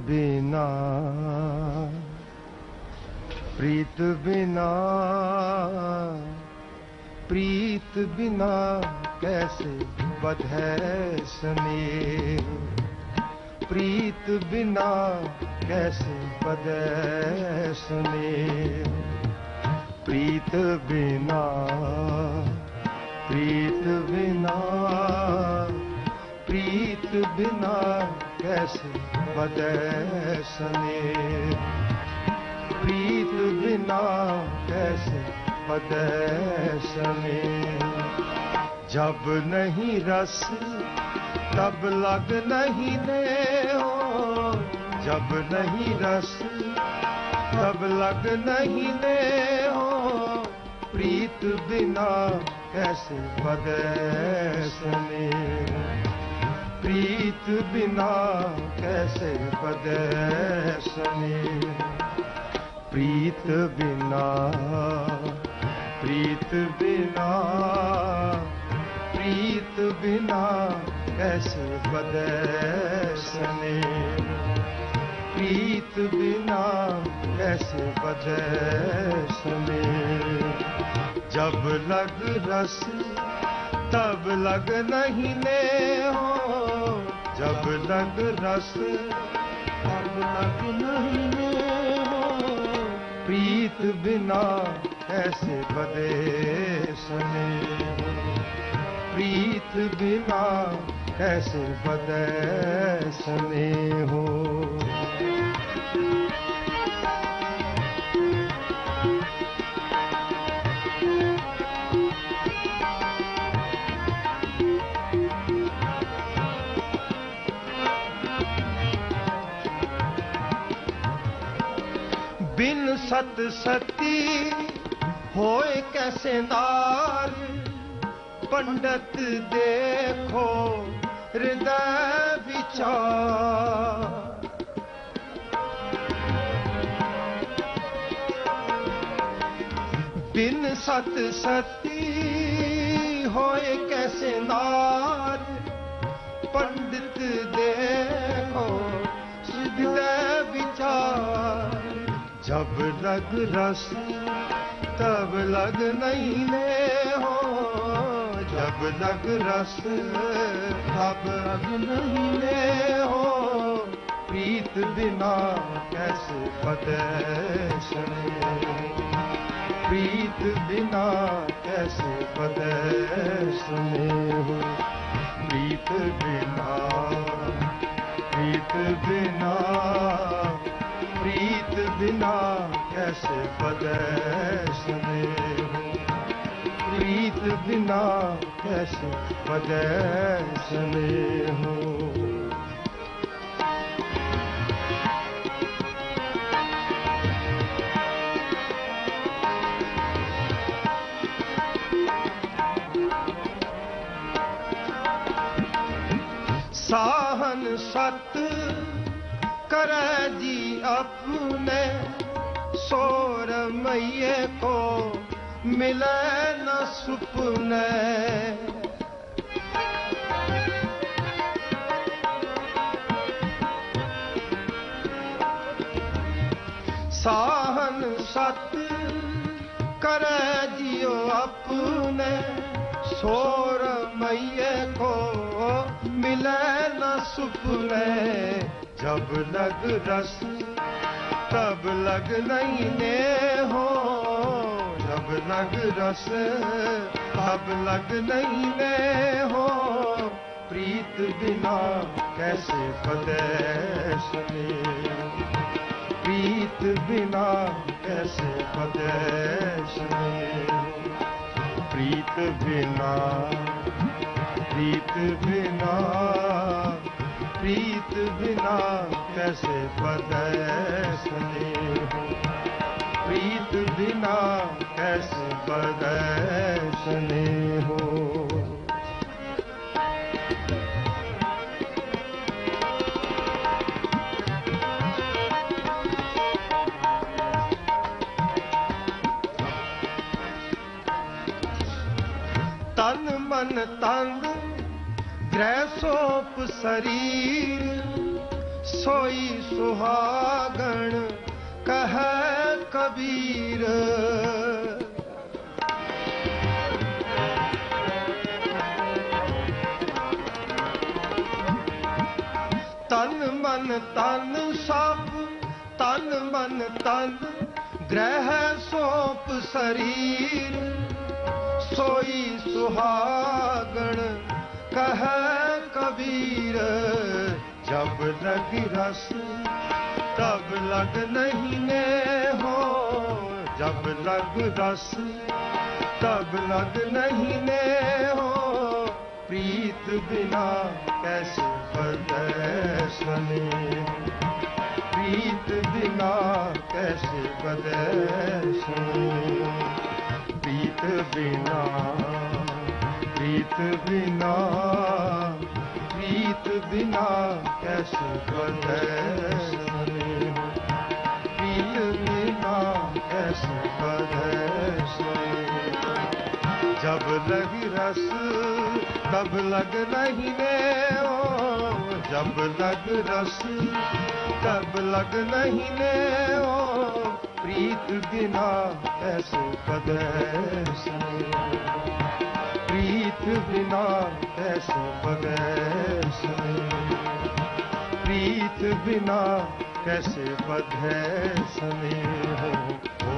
ਬਿਨਾ ਪ੍ਰੀਤ ਬਿਨਾ ਪ੍ਰੀਤ ਬਿਨਾ ਕੈਸੇ ਬਧੈ ਸਨੇ ਪ੍ਰੀਤ ਬਿਨਾ ਕੈਸੇ ਬਧੈ ਸਨੇ ਪ੍ਰੀਤ ਬਿਨਾ ਪ੍ਰੀਤ ਬਿਨਾ ਪ੍ਰੀਤ ਬਿਨਾ ਕੈਸੇ ਬਦੈ ਸਨੇ? ਪ੍ਰੀਤ ਬਿਨਾ ਕੈਸੇ ਬਦੈ ਸਨੇ? ਜਬ ਨਹੀਂ ਰਸ, ਤਬ ਲਗ ਨਹੀਂ ਹੋ ਜਬ ਨਹੀਂ ਰਸ, ਤਬ ਲਗ ਨਹੀਂ ਹੋ ਪ੍ਰੀਤ ਬਿਨਾ ਕੈਸੇ ਬਦੈ ਸਨੇ? प्रीत बिना कैसे बदसने प्रीत बिना प्रीत बिना प्रीत बिना कैसे बदसने प्रीत बिना कैसे बदसने जब लग रस तब लग नहीं ले हो जब लग रस तब लग नहीं ले हो प्रीत बिना कैसे बदे सने प्रीत बिना कैसे बदे सने हो ਬਿਨ ਸਤ ਸਤੀ ਹੋਏ ਕੈਸੇ ਨਾਰ? ਪੰਡਤ ਦੇਖੋ ਹਿਰਦੈ ਵਿਚਾਰ। ਬਿਨ ਸਤ ਸਤੀ ਹੋਏ ਕੈਸੇ ਨਾਰ? ਪੰਡਿਤ जब लग रस तब लग नहीं ले हो जब लग रस तब लग नहीं ले हो प्रीत बिना कैसे बदसने प्रीत बिना कैसे बदसने हो प्रीत बिना प्रीत बिना प्रीत बिना ਐਸ ਪਦੈਸ ਦੇਹੂ ਪ੍ਰੀਤ ਬਿਨਾ ਐਸ ਪਦੈਸ ਦੇਹੂ ਸਾਹਨ ਸਤ ਕਰੈ ਜੀ ਆਪਣੇ सोर मैये को मिले न सुपने साहन सत करे जियो अपने सोर मैये को मिले न सुपने जब लग रस तब लग नहीं ने हो जब लग रस तब लग नहीं ने हो प्रीत बिना कैसे बदसने प्रीत बिना कैसे बदसने प्रीत बिना प्रीत बिना ਕਰਨਾ ਕੈਸੇ ਬਦੈ ਸਨੇਹ ਪ੍ਰੀਤ ਬਿਨਾ ਕੈਸੇ ਬਦੈ ਸਨੇਹ ਤਨ ਮਨ ਤੰਗ ਗ੍ਰਹਿ ਸੋਪ ਸਰੀਰ ਸੋਈ ਸੁਹਾਗਣ, ਕਹੈ ਕਬੀਰ। ਤਨ ਮਨ ਤਨ ਸਭ ਤਨ ਮਨ ਤਨ, ਗ੍ਰਹਿ ਸੋਪ ਸਰੀਰ। ਸੋਈ ਸੁਹਾਗਣ, ਕਹੈ ਕਬੀਰ। ਜਬ ਲਗ ਰਸ ਤਬ ਲਗ ਨਹੀਂ ਨੇ ਹੋ ਜਬ ਲਗ ਰਸ ਤਬ ਲਗ ਨਹੀਂ ਨੇ ਹੋ ਪ੍ਰੀਤ ਬਿਨਾ ਕੈਸੇ ਬਦੈ ਸਨੇ ਪ੍ਰੀਤ ਬਿਨਾ ਕੈਸੇ ਬਦੈ ਸਨੇ ਪ੍ਰੀਤ ਬਿਨਾ ਪ੍ਰੀਤ ਸਤ ਬਿਨਾ ਕੈਸੇ ਬਧੈ ਕੈਸੇ ਜਬ ਲਗ ਰਸ, ਤਬ ਲਗ ਨਹੀਂ ਓ ਜਬ ਲਗ ਰਸ, ਤਬ ਲਗ ਨਹੀਂ ਓ ਪ੍ਰੀਤ ਬਿਨਾ ਐਸੋ ਪਦੈ ਸਰੇ ਨਾਲ ਐਸੋ ਬਗੈਸ ਪ੍ਰੀਤ ਬਿਨਾ ਕੈਸੇ ਬਗੈਸ ਨੇ ਹੋ?